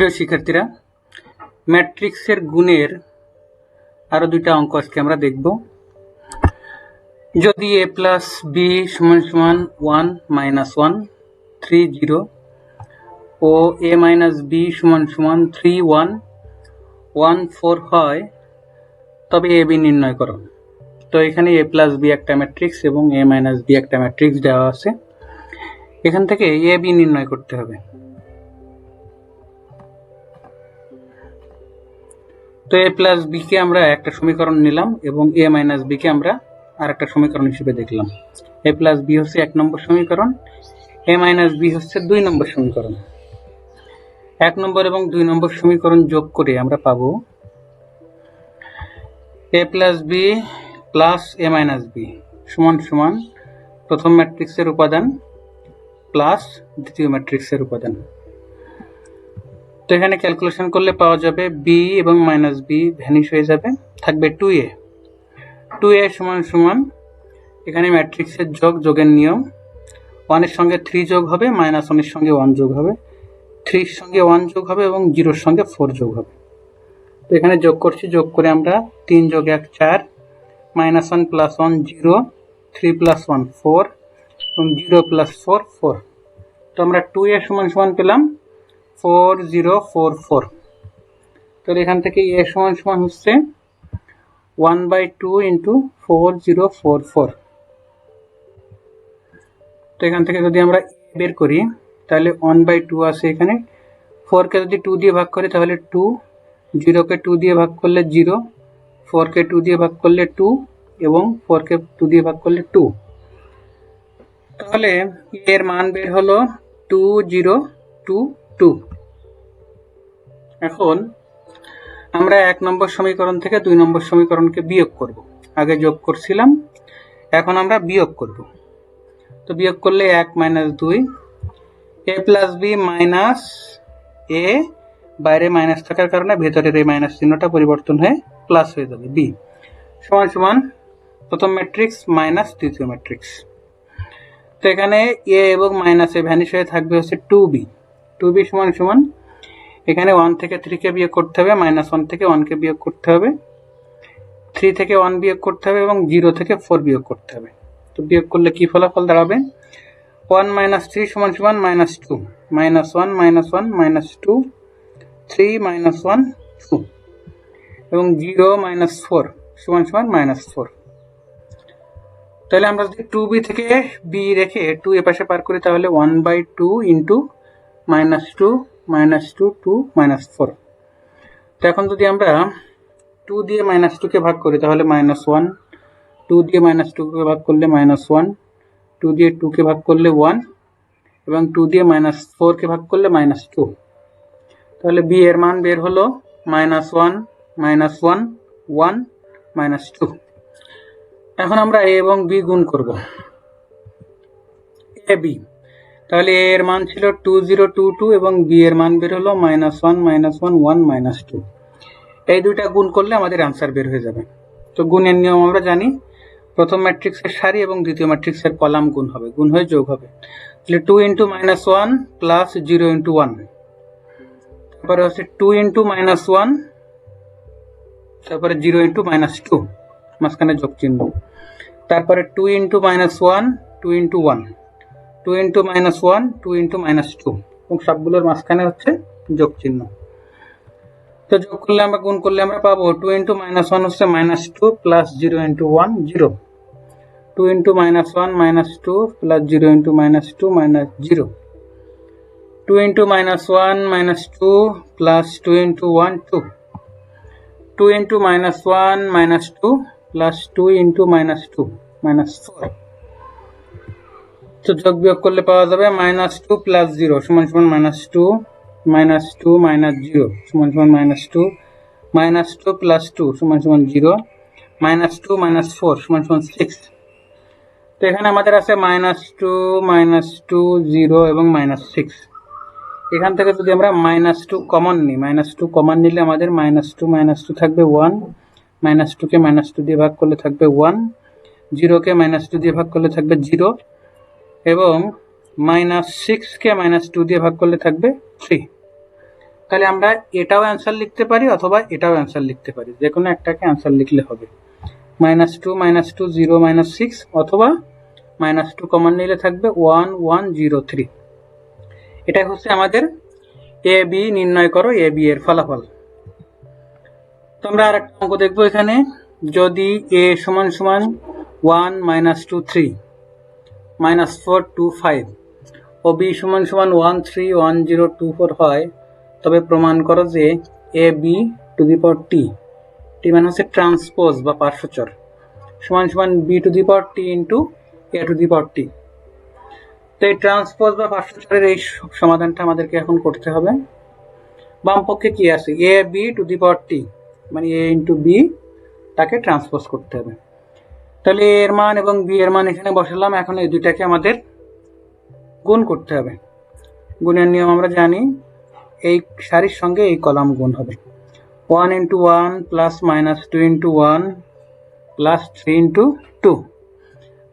প্রিয় শিক্ষার্থীরা, ম্যাট্রিক্সের গুণের আরও দুইটা অঙ্ক আজকে আমরা দেখব। যদি এ প্লাস বি সমান সমান one minus one three zero O A minus B সমান সমান থ্রি ওয়ান ওয়ান ফোর হয়, তবে এ বি নির্ণয় করো। তো এখানে এ প্লাস বি একটা ম্যাট্রিক্স এবং এ মাইনাস বি একটা ম্যাট্রিক্স দেওয়া আছে। এখান থেকে এ বি নির্ণয় করতে হবে। তো এ প্লাস বি কে আমরা একটা সমীকরণ নিলাম এবং এ মাইনাস বি কে আমরা আর একটা সমীকরণ হিসেবে দেখলাম। এ প্লাস বি হচ্ছে এক নম্বর সমীকরণ এ মাইনাস বি হচ্ছে দুই নম্বর সমীকরণ। এক নম্বর এবং দুই নম্বর সমীকরণ যোগ করে আমরা পাবো A plus B plus A minus B সমান সমান প্রথম ম্যাট্রিক্সের উপাদান প্লাস দ্বিতীয় ম্যাট্রিক্সের উপাদান। তো এখানে ক্যালকুলেশন করলে পাওয়া যাবে বি এবং মাইনাস বি ভ্যানিশ হয়ে যাবে, থাকবে টু এ টু এ সমান সমান, এখানে ম্যাট্রিক্সের যোগ, যোগের নিয়ম। ওয়ানের সঙ্গে থ্রি যোগ হবে মাইনাস ওয়ানের সঙ্গে ওয়ান যোগ হবে। থ্রির সঙ্গে ওয়ান যোগ হবে এবং জিরোর সঙ্গে ফোর যোগ হবে। তো এখানে যোগ করছি, যোগ করে আমরা তিন যোগ এক, চার minus one plus one zero three plus one four এবং জিরো প্লাস ফোর ফোর তো আমরা টু এ সমান সমান পেলাম ফোর জিরো ফোর ফোর তাহলে এখান থেকে এ সমান সমান হচ্ছে one by two into four zero four four তো এখান থেকে যদি আমরা বের করি, তাহলে ওয়ান বাই টু আছে এখানে। ফোরকে যদি টু দিয়ে ভাগ করি, তাহলে টু জিরোকে টু দিয়ে ভাগ করলে জিরো ফোরকে টু দিয়ে ভাগ করলে টু এবং ফোরকে টু দিয়ে ভাগ করলে টু তাহলে এর মান বের হলো টু জিরো টু টু এখন আমরা এক নম্বর সমীকরণ থেকে দুই নম্বর সমীকরণকে বিয়োগ করব। আগে যোগ করছিলাম, এখন আমরা বিয়োগ করব। তো বিয়োগ করলে এক মাইনাস দুই A plus B minus A বাইরে মাইনাস থাকার কারণে ভেতরের এই মাইনাস চিহ্নটা পরিবর্তন হয়ে প্লাস হয়ে যাবে বি সমান সমান প্রথম ম্যাট্রিক্স মাইনাস দ্বিতীয় ম্যাট্রিক্স তো এখানে এ এবং মাইনাস এ ভ্যানিশ হয়ে থাকবে হচ্ছে টু বি টু বি সমান সমান এখানে ওয়ান থেকে থ্রিকে বিয়োগ করতে হবে মাইনাস ওয়ান থেকে ওয়ানকে বিয়োগ করতে হবে। থ্রি থেকে ওয়ান বিয়োগ করতে হবে এবং জিরো থেকে ফোর বিয়োগ করতে হবে। তো বিয়োগ করলে কি ফলাফল দাঁড়াবে? ওয়ান মাইনাস থ্রি সমান সমান minus two minus one minus one minus two three minus one two এবং জিরো মাইনাস ফোর সমান সমান মাইনাস ফোর তাহলে আমরা যদি টু বি থেকে বি রেখে টু এ পাশে পার করি, তাহলে one by two into minus two minus two two minus four. তো এখন যদি আমরা টু দিয়ে মাইনাস টুকে ভাগ করি, তাহলে মাইনাস ওয়ান। টু দিয়ে মাইনাস টুকে ভাগ করলে মাইনাস ওয়ান। টু দিয়ে টুকে ভাগ করলে ওয়ান। এবং টু দিয়ে মাইনাস ফোরকে ভাগ করলে মাইনাস টু। তাহলে বি এর মান বের হলো minus one minus one one, minus two. এখন আমরা এ এবং বি গুণ করব। A, B. তাহলে এ এর মান ছিল টু জিরো টু টু এবং বি এর মান বের হলো minus one minus one one minus two এই দুইটা গুণ করলে আমাদের অ্যান্সার বের হয়ে যাবে। তো গুণের নিয়ম আমরা জানি, প্রথম ম্যাট্রিক্সের সারি এবং দ্বিতীয় ম্যাট্রিক্সের কলাম গুণ হবে, গুণ হয়ে যোগ হবে। তাহলে two into minus one plus zero into one তারপরে হচ্ছে টু ইন্টু মাইনাস ওয়ান তারপরে জিরো ইন্টু মাইনাস টু মাঝখানে যোগ চিহ্ন তারপরে two into minus one two into one two into minus one two into minus two এবং সবগুলোর মাঝখানে হচ্ছে যোগ চিহ্ন তো যোগ করলে আমরা গুণ করলে আমরা পাবো টু ইন্টু মাইনাস ওয়ান হচ্ছে minus two plus zero into one zero two into minus one minus two plus zero into minus two minus zero two into minus one minus two plus two into one two two into minus one minus two plus two into minus two minus four তো যোগ বিয়োগ করলে পাওয়া যাবে minus two plus zero সমান সমান minus two minus two minus zero সমান সমান minus two minus two plus two সমান সমান zero minus two minus four সমান সমান সিক্স তো এখানে আমাদের আছে minus two minus two zero এবং মাইনাস সিক্স এখান থেকে যদি আমরা মাইনাস টু কমন নিই মাইনাস টু কমন নিলে আমাদের মাইনাস টু মাইনাস টু থাকবে ওয়ান মাইনাস টুকে মাইনাস টু দিয়ে ভাগ করলে থাকবে ওয়ান জিরোকে মাইনাস টু দিয়ে ভাগ করলে থাকবে জিরো এবং মাইনাস সিক্সকে মাইনাস টু দিয়ে ভাগ করলে থাকবে থ্রি তাহলে আমরা এটাও অ্যান্সার লিখতে পারি অথবা এটাও অ্যান্সার লিখতে পারি। যে কোনো একটাকে অ্যান্সার লিখলে হবে। Minus two minus two zero minus six অথবা মাইনাস টু কমন নিলে থাকবে ওয়ান ওয়ান জিরো থ্রি এটাই হচ্ছে আমাদের এ বি নির্ণয় করো এ বি এর ফলাফল। তো আমরা আর একটা অঙ্ক দেখব এখানে। যদি এ সমান সমান one minus two three minus four two five ও বি সমান সমান one three one zero two four হয়। তবে প্রমাণ করো যে এ বি টু দি পাওয়ার টি টি মানে হচ্ছে ট্রান্সপোজ বা পার্শ্বচর। সমান সমান B to the power T into A to the power T তো এই ট্রান্সপোজ বা পার্শ্বচরের এই সমাধানটা আমাদেরকে এখন করতে হবে। বাম পক্ষে কি আছে? এ B to the power T মানে এ ইন্টু বি তাকে ট্রান্সপোজ করতে হবে। তাহলে এর মান এবং বি এর মান এখানে বসালাম। এখন এই দুইটাকে আমাদের গুণ করতে হবে। গুণের নিয়ম আমরা জানি, এই সারির সঙ্গে এই কলাম গুণ হবে। One into one plus minus two into one plus three into two.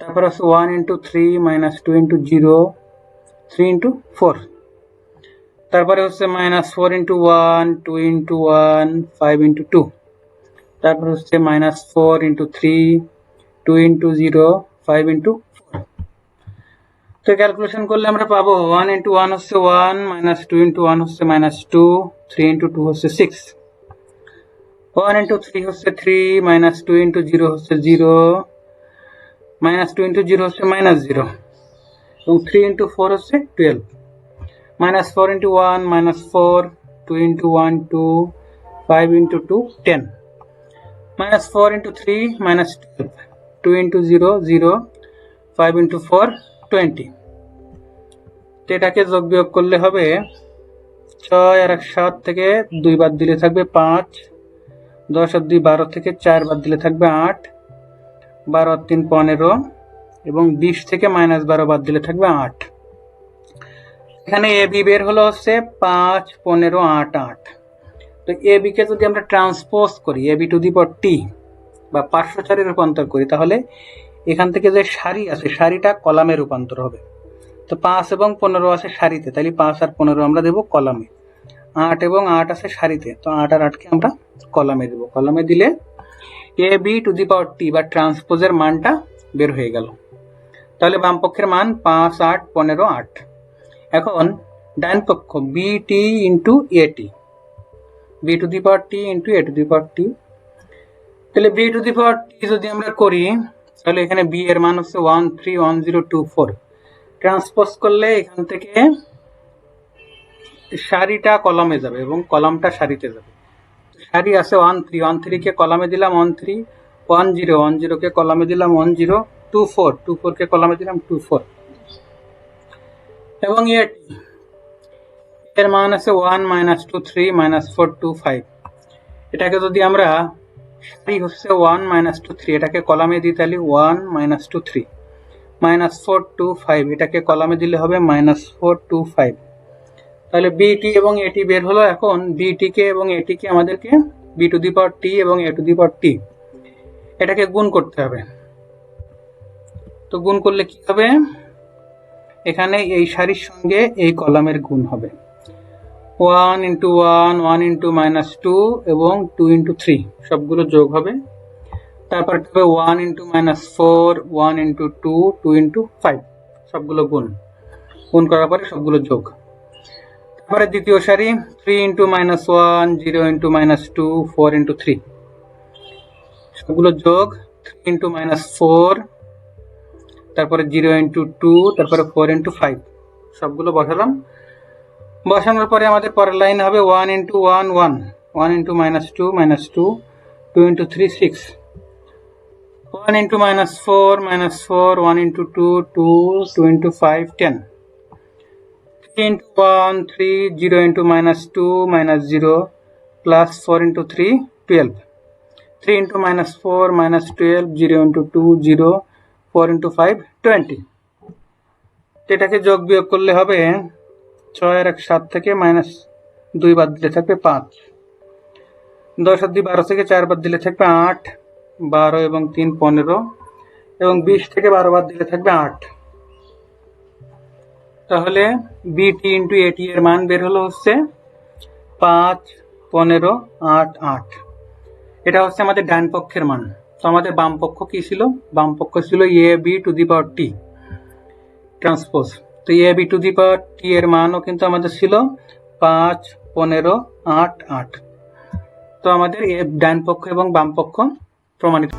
তারপর হচ্ছে one into three minus two into zero, three into four. তারপরে হচ্ছে minus four into one, two into one, five into two. তারপর হচ্ছে minus four into three two into zero five into তো calculation করলে আমরা পাবো ওয়ান ইন্টু ওয়ান হচ্ছে one minus two into one হচ্ছে minus two three into two হচ্ছে six one into three হচ্ছে three minus two into zero হচ্ছে zero minus two into zero হচ্ছে মাইনাস জিরো এবং থ্রি ইন্টু ফোর হচ্ছে twelve minus four into one minus four two into one two five into two ten minus four into three minus twelve two into zero zero five into four twenty তো এটাকে যোগ বিয়োগ করলে হবে ছয় আর এক সাত থেকে দুই বাদ দিলে থাকবে পাঁচ, দশ আর দুই বারো থেকে চার বাদ দিলে থাকবে আট, বারো আর তিন পনেরো এবং বিশ থেকে মাইনাস বারো বাদ দিলে থাকবে আট। এখানে এ বি বের হলো হচ্ছে পাঁচ, পনেরো, আট আট। তো এ বি কে যদি আমরা ট্রান্সপোজ করি, এ বি টু দি পর টি বা পার্শ্বচারে রূপান্তর করি, তাহলে এখান থেকে যে সারি আছে, সারিটা কলামে রূপান্তর হবে। তো পাঁচ এবং পনেরো আছে সারিতে তাহলে পাঁচ আর পনেরো আমরা দেবো কলামে। আট এবং আট আছে সারিতে, তো আট আর আটকে আমরা কলামে দেবো। কলামে দিলে এ, বি টু দি পাওয়ার টি বা ট্রান্সপোজের মানটা বের হয়ে গেল। তাহলে বামপক্ষের মান পাঁচ, আট, পনেরো, আট। এখন ডান পক্ষ, B T into A T. B to the power T into A to the power T তাহলে বি টু দি পাওয়ার টি যদি আমরা করি, তাহলে এখানে বি এর মান হচ্ছে one three one zero two four transpose করলে এখান থেকে সারিটা কলামে যাবে এবং কলামটা সারিতে যাবে। সারি আছে ওয়ান থ্রি ওয়ান থ্রিকে কলামে দিলাম one three one zero one জিরোকে কলামে দিলাম one zero two four two ফোরকে কলামে দিলাম টু ফোর এবং এটি এর মান আছে one minus two three minus four two five এটাকে যদি আমরা সারি হচ্ছে ওয়ান মাইনাস টু থ্রি এটাকে কলামে দিই তাহলে one minus two three minus four two five এটাকে কলামে দিলে হবে মাইনাস ফোর টু ফাইভ তাহলে বিটি এবং এটি বের হলো এখন বিটিকে এবং এটিকে আমাদেরকে বি টু দি পাওয়ার টি এবং এ টু দি পাওয়ার টি এটাকে গুণ করতে হবে। তো গুণ করলে কি হবে? এখানে এই সারির সঙ্গে এই কলামের গুণ হবে। One into one one into minus two এবং টু ইন্টু থ্রি সবগুলো যোগ হবে। তারপর হবে? One into minus four one into two two into five সবগুলো গুণ। গুণ করার পরে সবগুলো যোগ। তারপরে দ্বিতীয় সারি three into minus one zero into minus two four into three সবগুলো যোগ। থ্রি ইন্টু মাইনাস ফোর তারপরে জিরো ইন্টু টু তারপরে ফোর ইন্টু ফাইভ সবগুলো বসালাম। বসানোর পরে আমাদের পরের লাইন হবে one into one one one into minus two minus two two into three six one into minus four minus four one into two two two into five ten three into one three zero into minus two minus zero plus four into three twelve three into minus four minus twelve zero into two zero four into five twenty এটাকে যোগ বিয়োগ করলে হবে ছয় এক সাত থেকে minus দুই বাদ দিলে থাকবে পাঁচ। দশ আর দুই বারো থেকে চার বাদ দিলে থাকবে আট, বারো এবং তিন পনেরো, এবং বিশ থেকে বারো বাদ দিলে থাকবে আট। তাহলে বিটি ইন্টু এটি এর মান বের হলো হচ্ছে পাঁচ, পনেরো, আট আট। এটা হচ্ছে আমাদের ডান পক্ষের মান। তো আমাদের বাম পক্ষ কি ছিল? বাম পক্ষ ছিল A B to the power T, transpose. তো A B to the power টি এর মানও কিন্তু আমাদের ছিল পাঁচ, পনেরো, আট আট। তো আমাদের ডান পক্ষ এবং বাম পক্ষ প্রমাণিত